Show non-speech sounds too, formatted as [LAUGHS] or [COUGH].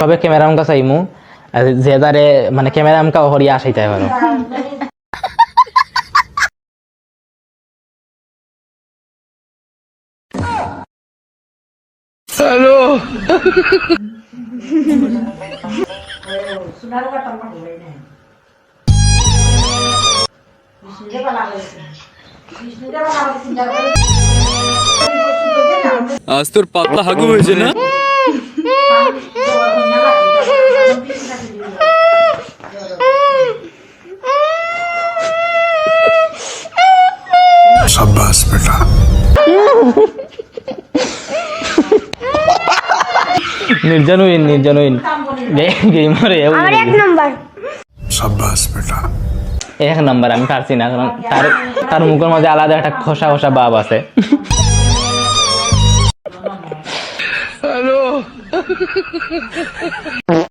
তবে ক্যামেরা আমকা চাইমু। আর যে তারে মানে ক্যামেরা আমকা হরিয়া আসাইতে পারো আজ তোর পাতলা হাগু হয়েছে না? [LAUGHS] সাব্বাস বেটা নির্জন উইন নির্জন উইন গেমার এক নাম্বার সাব্বাস বেটা এক নাম্বার আমি পারছি না কারণ তার তার মুখের মধ্যে আলাদা একটা খোসা খোসা ভাব আছে। হ্যালো